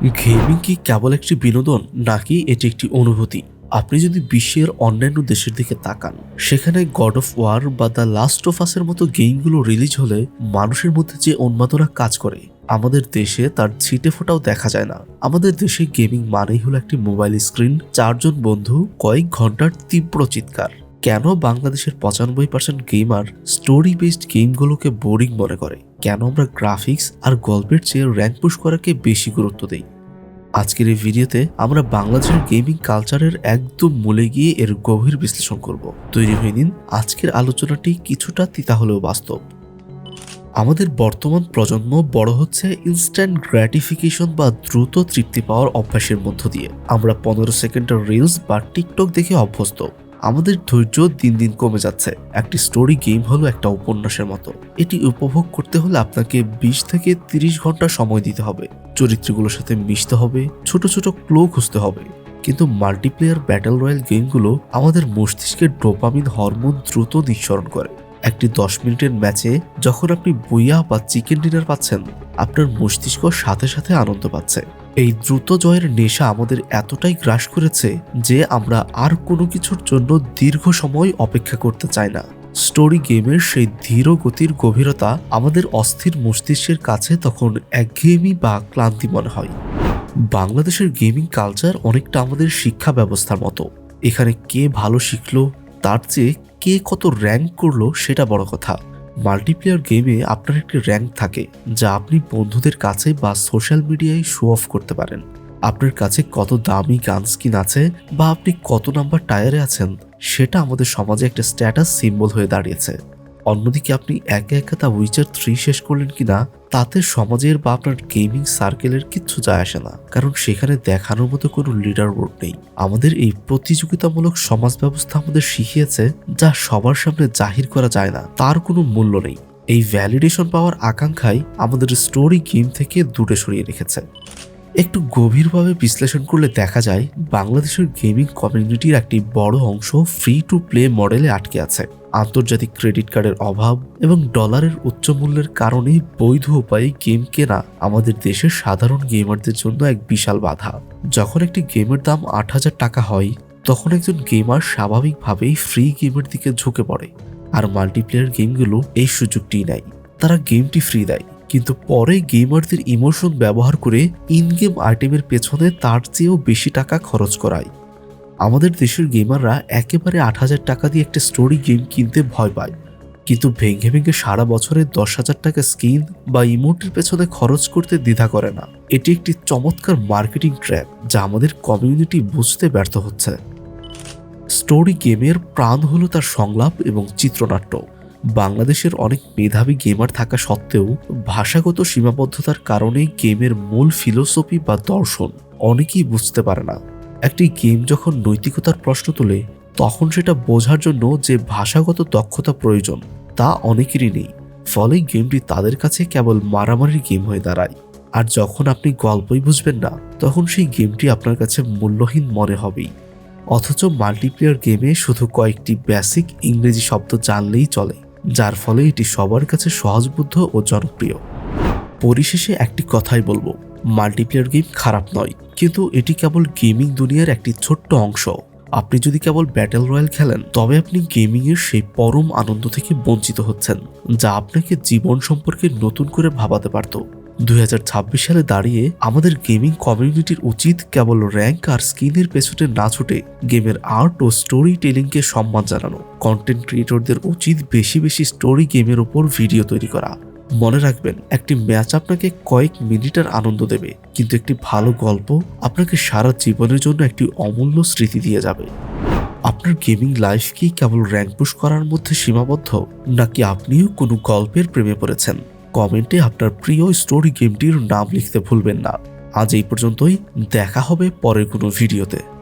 Gaming কি কেবল একটি বিনোদন, নাকি এটি একটি অনুভূতি? আপনি যদি বিশ্বের অন্যান্য দেশের দিকে তাকান, সেখানে গড অফ ওয়ার বা দ্য লাস্ট অফ আসের মতো গেমগুলো রিলিজ হলে মানুষের মধ্যে যে উন্মাদনা কাজ করে, আমাদের দেশে তার ছিটে ফোটাও দেখা যায় না। আমাদের দেশে গেমিং মানেই হলো একটি মোবাইল স্ক্রিন চারজন বন্ধু, কয়েক ঘণ্টার তীব্র চিৎকার। কেন বাংলাদেশের পঁচানব্বই পার্সেন্ট গেমার স্টোরি বেসড গেমগুলোকে বোরিং মনে করে? কেন আমরা গ্রাফিক্স আর গল্পের চেয়ে র্যাঙ্ক পুশ করাকে বেশি গুরুত্ব দেই? আজকের এই ভিডিওতে আমরা বাংলাদেশের গেমিং কালচারের একদম মূলে গিয়ে এর গভীর বিশ্লেষণ করব। তৈরি হয়ে নিন আজকের আলোচনাটি কিছুটা তিতা হলেও বাস্তব। আমাদের বর্তমান প্রজন্ম বড় হচ্ছে ইনস্ট্যান্ট গ্র্যাটিফিকেশন বা দ্রুত তৃপ্তি পাওয়ার অভ্যাসের মধ্য দিয়ে। আমরা পনেরো সেকেন্ডের রিলস বা টিকটক দেখে অভ্যস্ত। আমাদের ধৈর্য দিন দিন কমে যাচ্ছে। একটি স্টোরি গেম হলো একটা উপন্যাসের মতো। এটি উপভোগ করতে হলে আপনাকে বিশ থেকে তিরিশ ঘণ্টা সময় দিতে হবে। চরিত্রগুলোর সাথে মিশতে হবে, ছোট ছোট ক্লো খুঁজতে হবে। কিন্তু মাল্টিপ্লেয়ার ব্যাটল রয়্যাল গেমগুলো আমাদের মস্তিষ্কের ডোপামিন হরমোন দ্রুত নিঃসরণ করে। একটি দশ মিনিটের ম্যাচে যখন আপনি বইয়া বা চিকেন ডিনার পাচ্ছেন, আপনার মস্তিষ্ক সাথে সাথে আনন্দ পাচ্ছে। এই দ্রুত জয়ের নেশা আমাদের এতটাই গ্রাস করেছে যে আমরা আর কোনো কিছুর জন্য দীর্ঘ সময় অপেক্ষা করতে চাই না। স্টোরি গেমের সেই ধীর গতির গভীরতা আমাদের অস্থির মস্তিষ্কের কাছে তখন একঘেয়েমি বা ক্লান্তি মনে হয়। বাংলাদেশের গেমিং কালচার অনেকটা আমাদের শিক্ষা ব্যবস্থার মতো। এখানে কে ভালো শিখলো, তার চেয়ে কে কত র্যাঙ্ক করল সেটা বড় কথা। মাল্টিপ্লেয়ার গেমে আপনার একটি র্যাঙ্ক থাকে, যা আপনি বন্ধুদের কাছে বা সোশ্যাল মিডিয়ায় শো অফ করতে পারেন। আপনার কাছে কত দামি গান স্কিন আছে বা আপনি কত নাম্বার টায়ারে আছেন, সেটা আমাদের সমাজে একটা স্ট্যাটাস সিম্বল হয়ে দাঁড়িয়েছে। অন্যদিকে আপনি একে একা তা উইচার থ্রি শেষ করলেন কিনা, তাতে সমাজের বা আপনার গেমিং সার্কেলের কিচ্ছু যায় আসে না। কারণ সেখানে দেখানোর মতো কোনো লিডার বোর্ড নেই। আমাদের এই প্রতিযোগিতামূলক সমাজ ব্যবস্থা আমাদের শিখিয়েছে, যা সবার সামনে জাহির করা যায় না। তার কোনো মূল্য নেই। এই ভ্যালিডেশন পাওয়ার আকাঙ্ক্ষাই আমাদের স্টোরি গেম থেকে দূরে সরিয়ে রেখেছে। একটু গভীরভাবে বিশ্লেষণ করলে দেখা যায়, বাংলাদেশের গেমিং কমিউনিটির একটি বড় অংশ ফ্রি টু প্লে মডেলে আটকে আছে। আন্তর্জাতিক ক্রেডিট কার্ডের অভাব এবং ডলারের উচ্চ মূল্যের কারণে বৈধ উপায়ে গেম কেনা আমাদের দেশের সাধারণ গেমারদের জন্য এক বিশাল বাধা। যখন একটি গেমের দাম আট হাজার টাকা হয়, তখন একজন গেমার স্বাভাবিকভাবেই ফ্রি গেমের দিকে ঝুঁকে পড়ে। আর মাল্টিপ্লেয়ার গেমগুলো এই সুযোগটি নেয়। তারা গেমটি ফ্রি দেয়, কিন্তু পরে গেমারদের ইমোশন ব্যবহার করে ইন গেম আইটেমের পেছনে তার চেয়েও বেশি টাকা খরচ করায়। আমাদের দেশের গেমাররা একেবারে আট হাজার টাকা দিয়ে একটা স্টোরি গেম কিনতে ভয় পায়। কিন্তু ভেঙে ভেঙে সারা বছরে দশ হাজার টাকা স্কিন বা ইমোটের পেছনে খরচ করতে দ্বিধা করে না। এটি একটি চমৎকার মার্কেটিং ট্র্যাপ যা আমাদের কমিউনিটি বুঝতে ব্যর্থ হচ্ছে। স্টোরি গেমের প্রাণ হলো তার সংলাপ এবং চিত্রনাট্য। বাংলাদেশের অনেক মেধাবী গেমার থাকা সত্ত্বেও ভাষাগত সীমাবদ্ধতার কারণে গেমের মূল ফিলোসফি বা দর্শন অনেকেই বুঝতে পারে না। একটি গেম যখন নৈতিকতার প্রশ্ন তোলে, তখন সেটা বোঝার জন্য যে ভাষাগত দক্ষতা প্রয়োজন, তা অনেকেরই নেই। ফলে গেমটি তাদের কাছে কেবল মারামারির গেম হয়ে দাঁড়ায়। আর যখন আপনি গল্পই বুঝবেন না, তখন সেই গেমটি আপনার কাছে মূল্যহীন মনে হবেই। অথচ মাল্টিপ্লেয়ার গেমে শুধু কয়েকটি বেসিক ইংরেজি শব্দ জানলেই চলে, যার ফলে এটি সবার কাছে সহজবুদ্ধ ও জনপ্রিয়। পরিশেষে একটি কথাই বলব মাল্টিপ্লেয়ার গেম খারাপ নয়। কিন্তু এটি কেবল গেমিং দুনিয়ার একটি ছোট্ট অংশ। আপনি যদি কেবল ব্যাটেল রয়্যাল খেলেন, তবে আপনি গেমিং এর সেই পরম আনন্দ থেকে বঞ্চিত হচ্ছেন, যা আপনাকে জীবন সম্পর্কে নতুন করে ভাবাতে পারত। দুই হাজার ছাব্বিশ সালে দাঁড়িয়ে আমাদের গেমিং কমিউনিটির উচিত কেবল র্যাঙ্ক আর স্কিনের পেছনে না ছুটে গেমের আর্ট ও স্টোরি টেলিংকে সম্মান জানানো। কন্টেন্ট ক্রিয়েটরদের উচিত বেশি বেশি স্টোরি গেমের ওপর ভিডিও তৈরি করা। মনে রাখবেন, একটি ম্যাচ আপনাকে কয়েক মিনিটের আনন্দ দেবে, কিন্তু একটি ভালো গল্প আপনাকে সারা জীবনের জন্য একটি অমূল্য স্মৃতি দিয়ে যাবে। আপনার গেমিং লাইফ কি কেবল র্যাঙ্ক পুশ করার মধ্যে সীমাবদ্ধ, নাকি আপনিও কোনো গল্পের প্রেমে পড়েছেন? কমেন্টে আপনার প্রিয় স্টোরি গেমটির নাম লিখতে ভুলবেন না। আজ এই পর্যন্তই, দেখা হবে পরের কোনো ভিডিওতে।